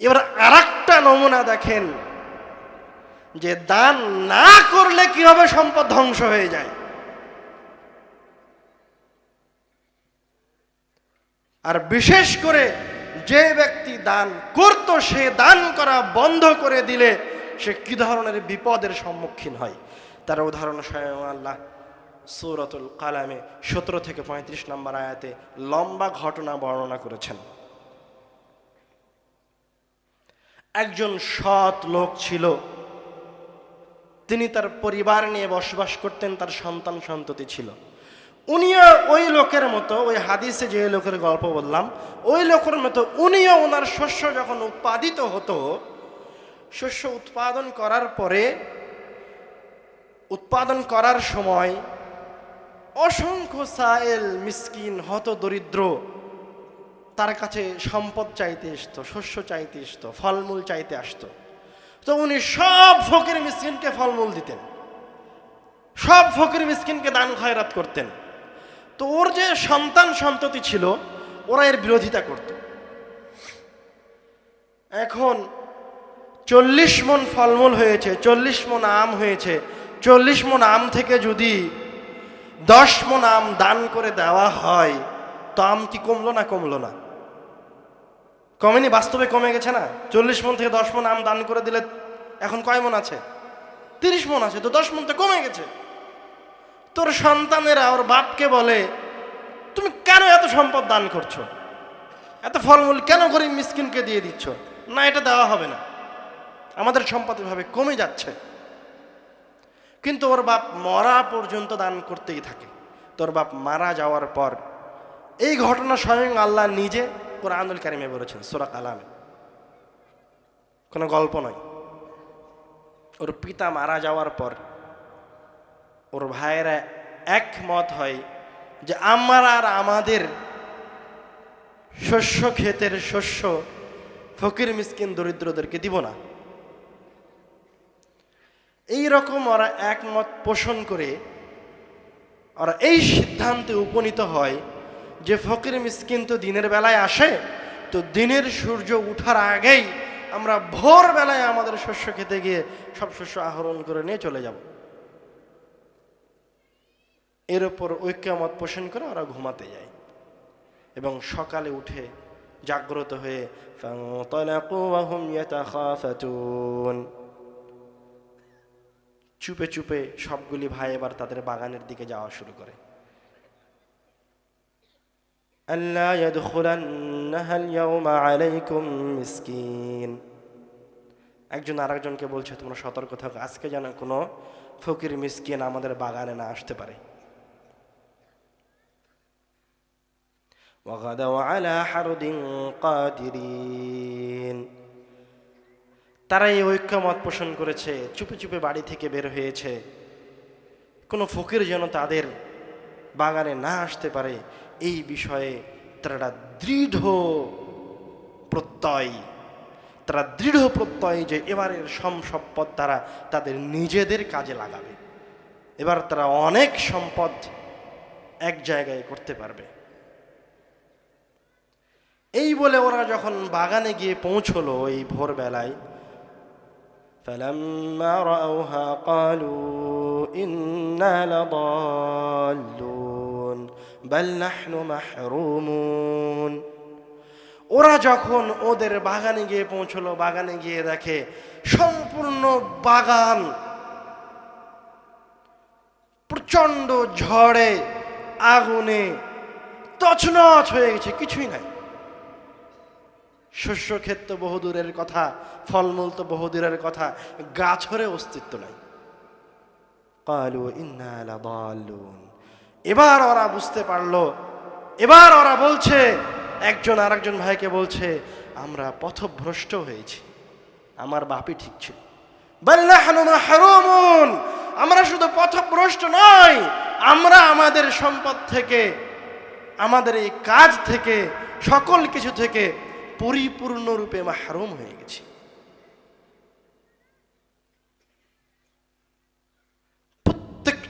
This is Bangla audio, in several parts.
এবার আর নমুনা দেখেন, যে দান না করলে কীভাবে সম্পদ ধ্বংস হয়ে যায়? আর বিশেষ করে যে ব্যক্তি দান করত, সে দান করা বন্ধ করে দিলে সে কি ধরনের বিপদের সম্মুখীন হয়? তার উদাহরণ স্বয়ং আল্লাহ, সৌরতুল কালামে সতেরো থেকে পঁয়ত্রিশ নম্বর আয়াতে লম্বা ঘটনা বর্ণনা করেছেন। একজন সৎ লোক ছিল। তিনি তার পরিবার নিয়ে বসবাস করতেন, তার সন্তান সন্ততি ছিল। উনিও ওই লোকের মতো, ওই হাদিসে যে লোকের গল্প বললাম, ওই লোকের মতো উনিও ওনার শস্য যখন উৎপাদিত হতো, শস্য উৎপাদন করার পরে, উৎপাদন করার সময় অসংখ্য সায়েল মিসকিন হত দরিদ্র তার কাছে সম্পদ চাইতে আসতো শস্য চাইতে আসতো ফলমূল চাইতে আসতো। তো উনি সব ফকির মিসকিনকে ফলমূল দিতেন। সব ফকির মিসকিনকে দান খয়রাত করতেন। তো ওর যে সন্তান সন্ততি ছিল, ওরা এর বিরোধিতা করত। এখন চল্লিশ মন ফলমূল হয়েছে, চল্লিশ মন আম হয়েছে, চল্লিশ মন আম থেকে যদি দশ মন আম দান করে দেওয়া হয়, তো আম কি কমলো না কমলো না? কমেনি, বাস্তবে কমে গেছে না? চল্লিশ মন থেকে দশ মন আম দান করে দিলে এখন কয় মন আছে? তিরিশ মন আছে, তো দশ মন তো কমে গেছে। তোর সন্তানেরা ওর বাপকে বলে, তুমি কেন এত সম্পদ দান করছ? এত ফলমূল কেন গরিব মিসকিনকে দিয়ে দিচ্ছ? না, এটা দেওয়া হবে না। আমাদের সম্পদ এভাবে কমে যাচ্ছে। কিন্তু ওর বাপ মরা পর্যন্ত দান করতেই থাকে। তোর বাপ মারা যাওয়ার পর এই ঘটনা স্বয়ং আল্লাহ নিজে কোরআনুল কারিমে বলেছেন সুরা কালামে কোনো গল্প নয়। ওর পিতা মারা যাওয়ার পর ওর ভাইয়েরা একমত হয় যে আমরা আর আমাদের শস্য ক্ষেতের শস্য ফকির, মিসকিন, দরিদ্রদেরকে দিব না। এই রকম ওরা একমত পোষণ করে, ওরা এই সিদ্ধান্তে উপনীত হয় যে ফকির মিসকিন তো দিনের বেলায় আসে, তো দিনের সূর্য উঠার আগেই আমরা ভোরবেলায় আমাদের শস্য খেতে গিয়ে সব শস্য আহরণ করে নিয়ে চলে যাব। এর ওপর ঐক্যমত পোষণ করে ওরা ঘুমাতে যায় এবং সকালে উঠে জাগ্রত হয়ে চুপে চুপে সবগুলি ভাই এবার তাদের বাগানের দিকে যাওয়া শুরু করে। আল্লাহ يدخلنها اليوم عليكم মিসকিন একজন আরেকজনকে বলছে তোমরা সতর্ক থাকো আজকে যেন কোনো ফকির মিসকিন আমাদের বাগানে না আসতে পারে وغدوا على حرد قادرين তারা এই ঐক্যমত পোষণ করেছে চুপে চুপে বাড়ি থেকে বের হয়েছে কোনো ফকির যেন তাদের বাগানে না আসতে পারে এই বিষয়ে তারা দৃঢ় প্রত্যয় তারা দৃঢ় প্রত্যয় যে এবারের সম সম্পদ তারা তাদের নিজেদের কাজে লাগাবে এবার তারা অনেক সম্পদ এক জায়গায় করতে পারবে এই বলে ওরা যখন বাগানে গিয়ে পৌঁছলো এই ভোরবেলায় فلما رأوها قالوا إنا لضالون بل نحن محرومون ওরা যখন ওদের বাগানে গিয়ে পৌঁছলো বাগানে গিয়ে দেখে সম্পূর্ণ বাগান প্রচণ্ড ঝড়ে আগুনে তছনছ হয়ে গেছে কিছুই নাই শস্য ক্ষেত তো বহুদূরের কথা ফলমূল তো বহুদূরের কথা গাছরে অস্তিত্ব নাই কালু ইন্না লাদাল্লুন এবার ওরা বুঝতে পারল। এবার ওরা বলছে, একজন আরেকজন ভাইকে বলছে, আমরা পথভ্রষ্ট হয়েছি। আমার বাপই ঠিক ছিল। আমরা শুধু পথভ্রষ্ট নয় আমরা আমাদের সম্পদ থেকে, আমাদের এই কাজ থেকে, সকল কিছু থেকে পরিপূর্ণরূপে মাহরুম হয়ে গেছি।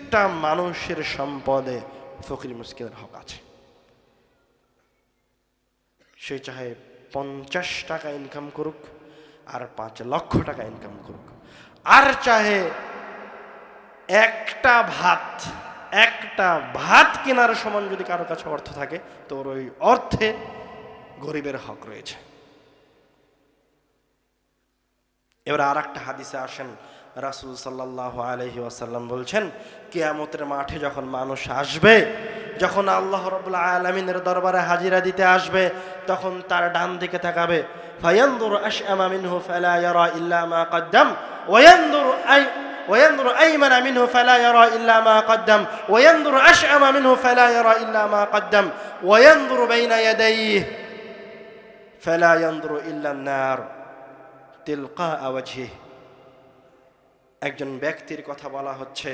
প্রত্যেকটা মানুষের সম্পদে ফকির মুসকিনের হক আছে। সে চাহে পঞ্চাশ টাকা ইনকাম করুক আর পাঁচ লক্ষ টাকা ইনকাম করুক। আর চাহে একটা ভাত একটা ভাত কেনার সমান যদি কারও কাছে অর্থ থাকে তো ওই অর্থে গরিবের হক রয়েছে। এবার আর একটা হাদিসে আসেন রাসুল সাল্লাহ আলহি ওয়াসাল্লাম বলছেন কেয়ামতের মাঠে যখন মানুষ আসবে যখন আল্লাহ রবুল্লা আলমিনের দরবারে হাজিরা দিতে আসবে তখন তার ডান দিকে তাকাবে ফায়ান্দুর আশআমা মিনহু ফালা ইয়ারা ইল্লা মা কদ্দাম ওয়ায়ান্দুর আই وينظر أيمن منه فلا يرى إلا ما قدم وينظر أشأم منه فلا يرى إلا ما قدم وينظر بين يديه فلا ينظر إلا النار تلقاء وجهه একজন ব্যক্তির কথা বলা হচ্ছে,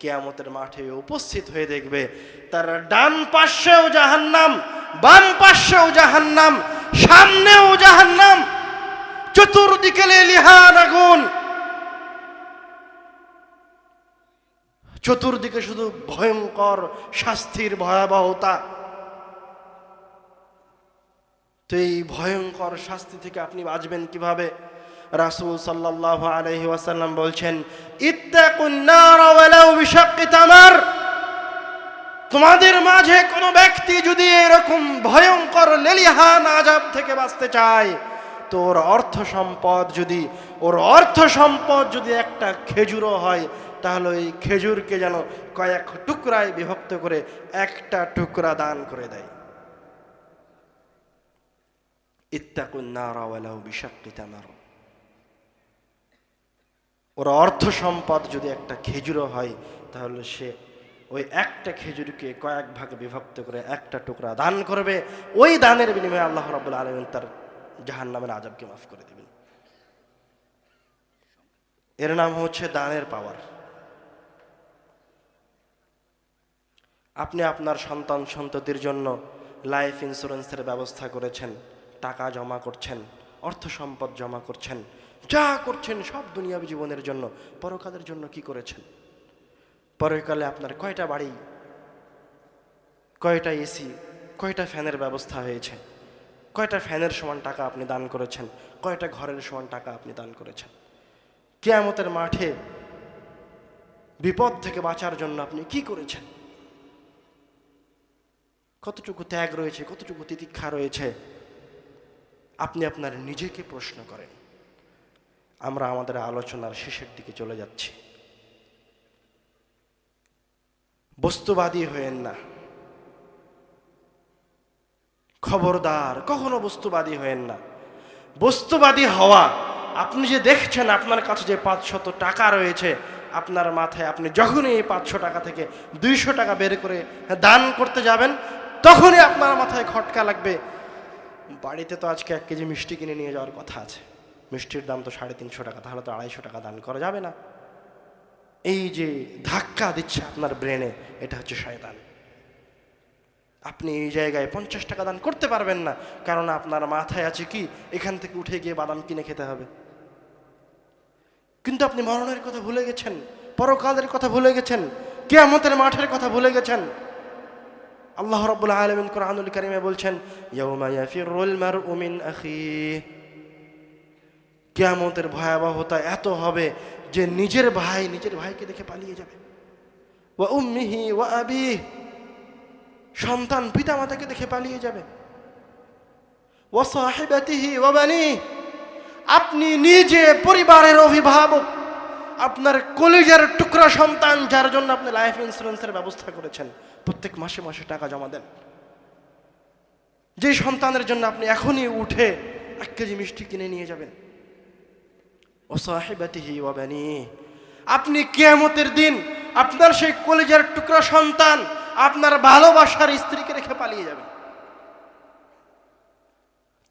কেয়ামতের মাঠে উপস্থিত হয়ে দেখবে, তার ডান পাশেও জাহান্নাম, বাম পাশেও জাহান্নাম, সামনেও জাহান্নাম, চতুর্দিকে লিহান আগুন। চতুর্দিকে শুধু ভয়ঙ্কর শাস্তির ভয়াবহতা। তো এই ভয়ঙ্কর শাস্তি থেকে আপনি বাঁচবেন কীভাবে? রাসূল সাল্লাল্লাহু আলাইহি ওয়াসাল্লাম বলছেন তামার। তোমাদের মাঝে কোনো ব্যক্তি যদি এরকম ভয়ঙ্কর লেলিহান আজাব থেকে বাঁচতে চায়, তো ওর অর্থ সম্পদ যদি, ওর অর্থ সম্পদ যদি একটা খেজুরও হয়, তাহলে ওই খেজুরকে যেন কয়েক টুকরায় বিভক্ত করে একটা টুকরা দান করে দেয়। ইত্তাকুন নারা ওয়ালাউ বিশাক্কি তামার। ওর অর্থ সম্পদ যদি একটা খেজুরও হয়, তাহলে সে ওই একটা খেজুরকে কয়েক ভাগে বিভক্ত করে একটা টুকরা দান করবে। ওই দানের বিনিময়ে আল্লাহ রাবুল আলমিন তার জাহান নামের আজাবকে মাফ করে দেবেন। এর নাম হচ্ছে দানের পাওয়ার। আপনি আপনার সন্তান সন্ততির জন্য লাইফ ইন্স্যুরেন্সের ব্যবস্থা করেছেন, টাকা জমা করছেন, অর্থ সম্পদ জমা করছেন যা করছেন সব দুনিয়াবী জীবনের জন্য। পরকালের জন্য কি করেছেন? পরকালে আপনার কয়টা বাড়ি, কয়টা এসি, কয়টা ফ্যানের ব্যবস্থা হয়েছে, কয়টা ফ্যানের সমান টাকা আপনি দান করেছেন, কয়টা ঘরের সমান টাকা আপনি দান করেছেন? কেয়ামতের মাঠে বিপদ থেকে বাঁচার জন্য আপনি কি করেছেন? কতটুকু ত্যাগ রয়েছে, কতটুকু তিতিক্ষা রয়েছে? আপনি আপনার নিজেকে প্রশ্ন করেন। আমরা আমাদের আলোচনার শেষের দিকে চলে যাচ্ছি। বস্তুবাদী হয়েন না। খবরদার, কখনো বস্তুবাদী হয়েন না। বস্তুবাদী হওয়া, আপনি যে দেখছেন আপনার কাছে যে পাঁচশত টাকা রয়েছে, আপনার মাথায় আপনি যখনই এই পাঁচশো টাকা থেকে দুইশো টাকা বের করে দান করতে যাবেন, তখনই আপনার মাথায় খটকা লাগবে। বাড়িতে তো আজকে এক কেজি মিষ্টি কিনে নিয়ে যাওয়ার কথা আছে। মিষ্টির দাম তো সাড়ে তিনশো টাকা, তাহলে তো আড়াইশো টাকা দান করা যাবে না। এই যে ধাক্কা দিচ্ছে আপনার ব্রেনে, এটা হচ্ছে শয়তান। আপনি এই জায়গায় পঞ্চাশ টাকা দান করতে পারবেন না, কারণ আপনার মাথায় আছে কি, এখান থেকে উঠে গিয়ে বাদাম কিনে খেতে হবে। কিন্তু আপনি মরণের কথা ভুলে গেছেন, পরকালের কথা ভুলে গেছেন, কেয়ামতের মাঠের কথা ভুলে গেছেন। আল্লাহ রাব্বুল আলামিন কোরআনুল কারীমে বলছেন, ইয়াউমা ইয়াফিরুল মারউ মিন আখিহি। কিয়ামতের ভয়াবহতা এত হবে যে নিজের ভাই নিজের ভাইকে দেখে পালিয়ে যাবে। ওয়া উম্মিহি ওয়া আবিহি। সন্তান পিতা মাতাকে দেখে পালিয়ে যাবে। ওয়া সাহিবাতিহি ওয়া বানিহি। আপনি নিজে পরিবারের অভিভাবক, আপনার কলিজার টুকরা সন্তান যার জন্য আপনি লাইফ ইন্স্যুরেন্সের ব্যবস্থা করেছেন, প্রত্যেক মাসে মাসে টাকা জমা দেন। যে সন্তানের জন্য আপনি এখনই উঠে এক কেজি মিষ্টি কিনে নিয়ে যাবেন। ও সাহেবাতিহি ওয়াবানি আপনি কেয়ামতের দিন আপনার সেই কলেজের টুকরা সন্তান আপনার ভালোবাসার স্ত্রীকে রেখে পালিয়ে যাবেন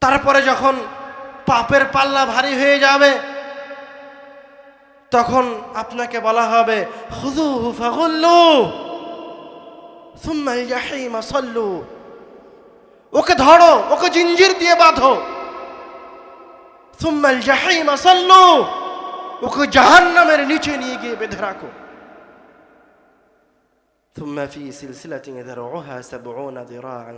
তারপরে যখন পাপের পাল্লা ভারী হয়ে যাবে, তখন আপনাকে বলা হবে হুজু ফাগুল্লু সুম্মাল ওকে ধরো, ওকে জিঞ্জির দিয়ে বাঁধো। সুম্মাল জাহিমা সল্লু ওকে জাহান্নামের নিচে নিয়ে গিয়ে বেঁধে রাখো ثم في سلسلة ذرعها سبعون ذراعا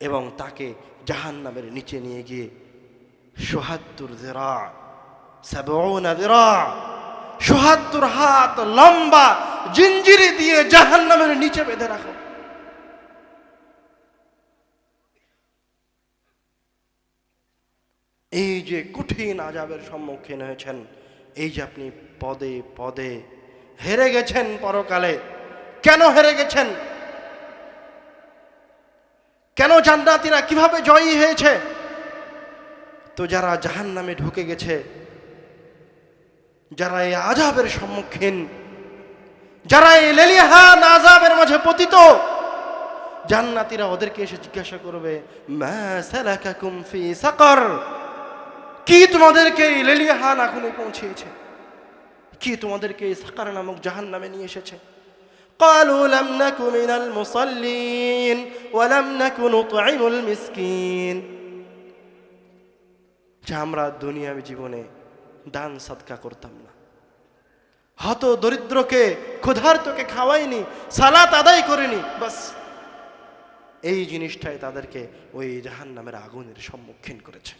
এবং তাকে জাহান্নামের নিচে নিয়ে গিয়ে সোহাত্তর জেরা সাবউনা জেরা সোহাত্তর হাত লম্বা জিঞ্জিরি দিয়ে জাহান্নামের নিচে বেঁধে রাখো এই যে কঠিন আজাবের সম্মুখীন হয়েছেন, এই যে আপনি পদে পদে হেরে গেছেন পরকালে, কেন হেরে গেছেন? কেন জান্নাতীরা কীভাবে জয়ী হয়েছে? তো যারা জাহান নামে ঢুকে গেছে, যারা এই আজাবের সম্মুখীন, যারা এই লেলিহান আজাবের মাঝে পতিত, জান্নাতীরা ওদেরকে এসে জিজ্ঞাসা করবে, মা সালাকাকুম ফি সাকর? কি তোমাদেরকে এই লেলিহান আগুনে পৌঁছিয়েছে কি তোমাদেরকে এই সাকার নামক জাহান নামে নিয়ে এসেছে قالوا لم نك من المصلين ولم نك نطعم المسكين যে আমরা দুনিয়াবী জীবনে দান সৎকা করতাম না হত দরিদ্রকে ক্ষুধার্তকে খাওয়াইনি সালাত আদায় করিনি বাস এই জিনিসটাই তাদেরকে ওই জাহান নামের আগুনের সম্মুখীন করেছে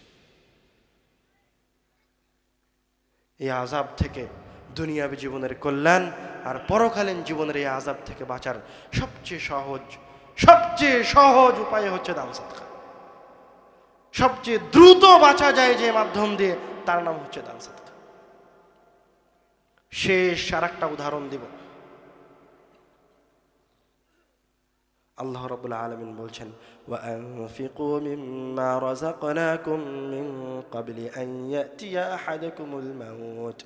এই আজাব থেকে দুনিয়াবী জীবনের কল্যাণ আর পরকালীন জীবনের এই আজাব থেকে বাঁচার সবচেয়ে সহজ সবচেয়ে সহজ উপায় হচ্ছে দান সৎকা সবচেয়ে দ্রুত বাঁচা যায় যে মাধ্যম দিয়ে তার নাম হচ্ছে দান সৎকা শেষ আর একটা উদাহরণ দিব। আল্লাহ রবুল্লা আলমিন বলছেন وأنفقوا مما رزقناكم من قبل أن يأتي أحدكم الموت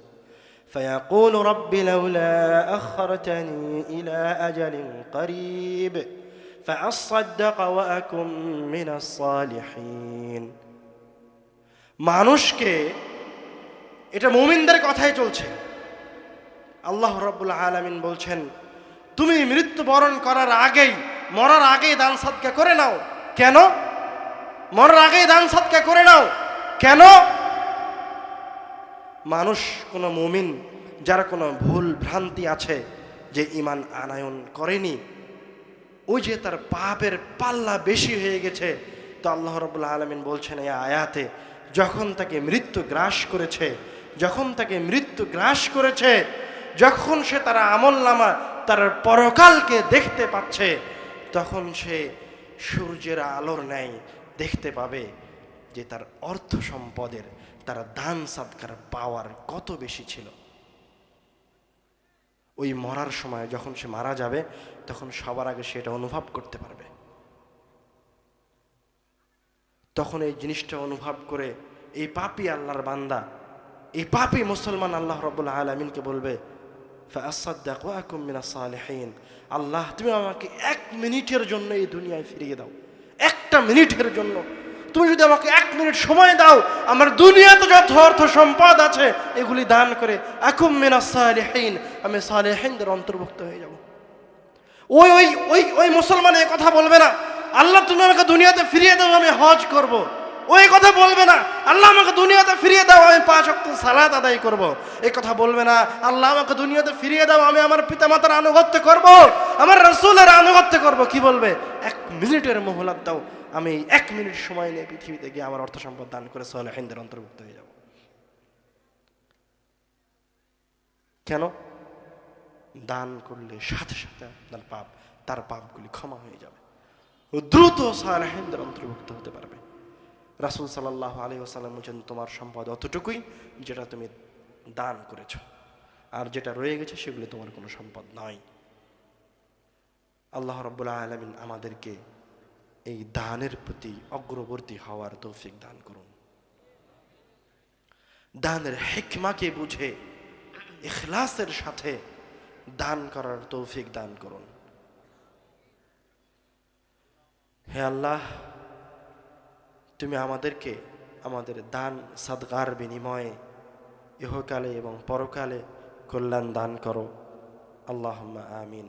فيقول رب لولا أخرتني إلى أجل قريب فأصدق وأكن من الصالحين মানুষকে এটা মুমিনদের কথাই চলছে আল্লাহ রব্বুল আলমিন বলছেন তুমি মৃত্যুবরণ করার আগেই মরার আগেই দান সৎকা করে নাও। কেন? মরার আগেই দান সৎকা করে নাও। কেন? মানুষ কোনো মুমিন, যার কোনো ভুল ভ্রান্তি আছে যে ইমান আনায়ন করেনি, ওই যে তার পাপের পাল্লা বেশি হয়ে গেছে, তো আল্লাহ রবুল্লা আলমিন বলছেন এই আয়াতে যখন তাকে মৃত্যু গ্রাস করেছে, যখন তাকে মৃত্যু গ্রাস করেছে, যখন সে তার আমল নামা, তার পরকালকে দেখতে পাচ্ছে তখন সে সূর্যের আলোর ন্যায় দেখতে পাবে যে তার অর্থ সম্পদের, তার দান সাদকার পাওয়ার কত বেশি ছিল। ওই মরার সময় যখন সে মারা যাবে, তখন সবার আগে সেটা অনুভব করতে পারবে। তখন এই জিনিসটা অনুভব করে এই পাপি আল্লাহর বান্দা, এই পাপি মুসলমান আল্লাহ রব্বুল আলমিনকে বলবে সালেহীন আল্লাহ, তুমি আমাকে এক মিনিটের জন্য এই দুনিয়ায় ফিরিয়ে দাও। একটা মিনিটের জন্য। তুমি যদি আমাকে এক মিনিট সময় দাও, আমার দুনিয়াতে যত অর্থ সম্পদ আছে, এগুলি দান করে একুম মিনা সালেহীন আমি সালেহীনদের অন্তর্ভুক্ত হয়ে যাব। ওই ওই ওই ওই মুসলমান এই কথা বলবে না। আল্লাহ, তুমি আমাকে দুনিয়াতে ফিরিয়ে দাও, আমি হজ করব। ওই কথা বলবে না। আল্লাহ আমাকে দুনিয়াতে ফিরিয়ে দাও, আমি পাঁচ অক্ট সালাত আদায় করব। এই কথা বলবে না, আল্লাহ আমাকে দুনিয়াতে ফিরিয়ে দাও, আমি আমার পিতামাতার আনুগত্য করব। আমার রসুলের আনুগত্য করব। কি বলবে? এক মিনিটের মহলাত দাও, আমি এক মিনিট সময় নিয়ে পৃথিবীতে গিয়ে আমার অর্থ সম্পদ দান করে সলেহিনদের অন্তর্ভুক্ত হয়ে যাব। কেন? দান করলে সাথে সাথে আপনার পাপ, তার পাপগুলি ক্ষমা হয়ে যাবে। দ্রুত সালেহিনদের অন্তর্ভুক্ত হতে পারবে। রাসুল সাল্লাহ আলী আসাল্লাম বলছেন, তোমার সম্পদ অতটুকুই যেটা তুমি দান করেছ। আর যেটা রয়ে গেছে সেগুলি তোমার কোনো সম্পদ নয়। আল্লাহ রব্বুল্লাহ আলমিন আমাদেরকে এই দানের প্রতি অগ্রবর্তী হওয়ার তৌফিক দান করুন। দানের হেকমাকে বুঝে, ইখলাসের সাথে দান করার তৌফিক দান করুন। হে আল্লাহ তুমি আমাদেরকে আমাদের দান সাদগার বিনিময়ে ইহকালে এবং পরকালে কল্যাণ দান করো। আল্লাহ আমিন।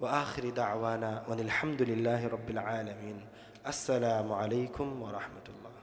ও আখরি দাওয়ানা আনিল হামদুলিল্লাহ রবিল আলমিন। আসসালামু আলাইকুম ওরহমতুল্লাহ